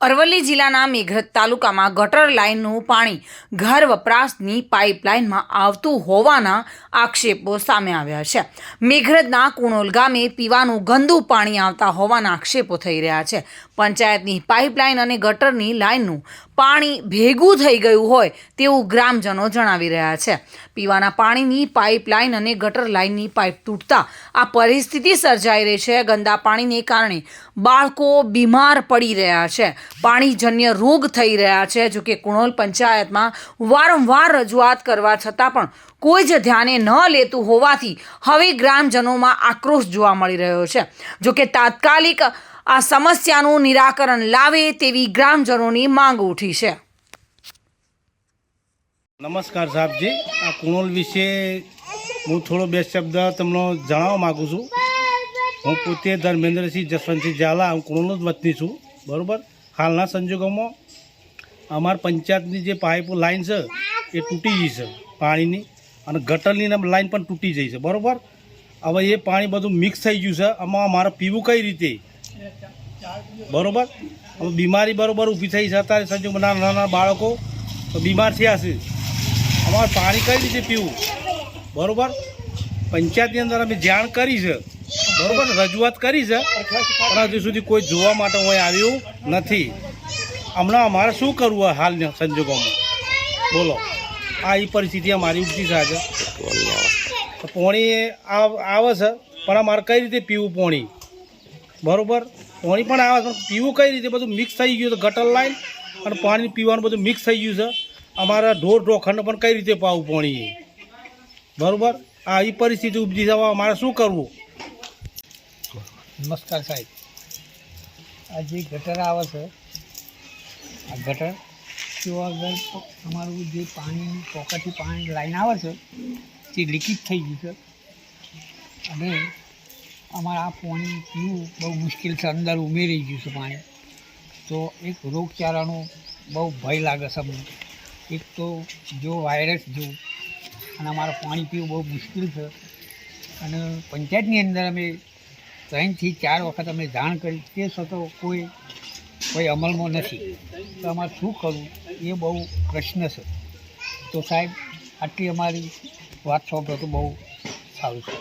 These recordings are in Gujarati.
અરવલ્લી જિલ્લાના મેઘરજ તાલુકામાં ગટર લાઇનનું પાણી ઘર વપરાશની પાઇપલાઇનમાં આવતું હોવાના આક્ષેપો સામે આવ્યા છે. મેઘરજના કુણોલ ગામે પીવાનું ગંદુ પાણી આવતા હોવાના આક્ષેપો થઈ રહ્યા છે. પંચાયતની પાઇપલાઇન અને ગટરની લાઇનનું પાણી ભેગું થઈ ગયું હોય તેવું ગ્રામજનો જણાવી રહ્યા છે. પીવાના પાણીની પાઇપલાઇન અને ગટર લાઇનની પાઇપ તૂટતા આ પરિસ્થિતિ સર્જાઈ રહી છે. ગંદા પાણીને કારણે બાળકો બીમાર પડી રહ્યા છે. પાણીજન્ય રોગ થઈ રહ્યા છે. જો કે કુણોલ પંચાયતમાં વારંવાર રજૂઆત કરવા છતાં પણ કોઈ જ ધ્યાને ન લેતું હોવાથી હવે ગ્રામજનોમાં આક્રોશ જોવા મળી રહ્યો છે. જો કે તાત્કાલિક આ સમસ્યાનું નિરાકરણ લાવે તેવી ગ્રામજનોની માંગ ઉઠી છે. નમસ્કાર સાહેબજી. આ કુણોલ વિશે હું થોડો બે શબ્દ તમને જણાવવા માગું છું. હું પોતે ધર્મેન્દ્રસિંહ જસવંતસિંહ ઝાલા, હું કુણોલનો જ વતની છું. બરાબર? હાલના સંજોગોમાં અમારા પંચાયતની જે પાઇપ લાઇન છે, એ તૂટી ગઈ છે પાણીની અને ગટરની લાઇન પણ તૂટી જઈ છે. બરાબર? હવે એ પાણી બધું મિક્સ થઈ ગયું છે. આમાં અમારે પીવું કઈ રીતે? બરોબર? હવે બીમારી બરોબર ઊભી થઈ છે અત્યારે સંજોગમાં નાના નાના બાળકો બીમાર થયા છે. અમારે પાણી કઈ રીતે પીવું? બરોબર? પંચાયતની અંદર અમે જાણ કરી છે. બરોબર રજૂઆત કરી છે. પણ હજુ સુધી કોઈ જોવા માટે હું આવ્યું નથી. હમણાં અમારે શું કરવું હોય હાલના સંજોગોમાં? બોલો. આ એ પરિસ્થિતિ અમારી થાય છે. પોણી આવ- છે, પણ અમારે કઈ રીતે પીવું પોણી? બરોબર? પાણી પણ આવે છે પીવું કઈ રીતે? બધું મિક્સ થઈ ગયું છે ગટર લાઈન અને પાણી પીવાનું બધું મિક્સ થઈ ગયું છે. અમારા ઢોર ઢોખંડ પણ કઈ રીતે પાવું પાણી બરોબર? આ એ પરિસ્થિતિ ઉપજી જવા અમારે શું કરવું? નમસ્કાર સાહેબ. આ જે ગટર આવે છે, આ ગટર તેઓ આગળ અમારું જે પાણી પોકાથી પાણી લાઈન આવે છે, તે લીકેજ થઈ ગયું છે. અને અમારા આ પાણી પીવું બહુ મુશ્કેલ છે, અંદર ઉમેરી ગયું છે પાણી. તો એક રોગચાળાનો બહુ ભય લાગે છે અમને. એક તો જો વાયરસ જો, અને અમારે પાણી પીવું બહુ મુશ્કેલ છે. અને પંચાયતની અંદર અમે ત્રણથી ચાર વખત અમે જાણ કરી. તે છતાં કોઈ કોઈ અમલમાં નથી. તો અમારે શું કરવું એ બહુ પ્રશ્ન છે. તો સાહેબ આટલી અમારી વાત સાંભળો તો બહુ સારું છે.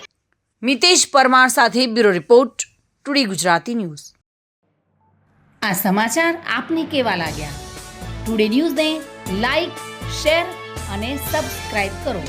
મિતેશ પરમાર સાથે bureau report today Gujarati news. આ સમાચાર આપને કેવા લાગ્યા? ટુડે ન્યૂઝને લાઈક શેર અને સબસ્ક્રાઇબ કરો.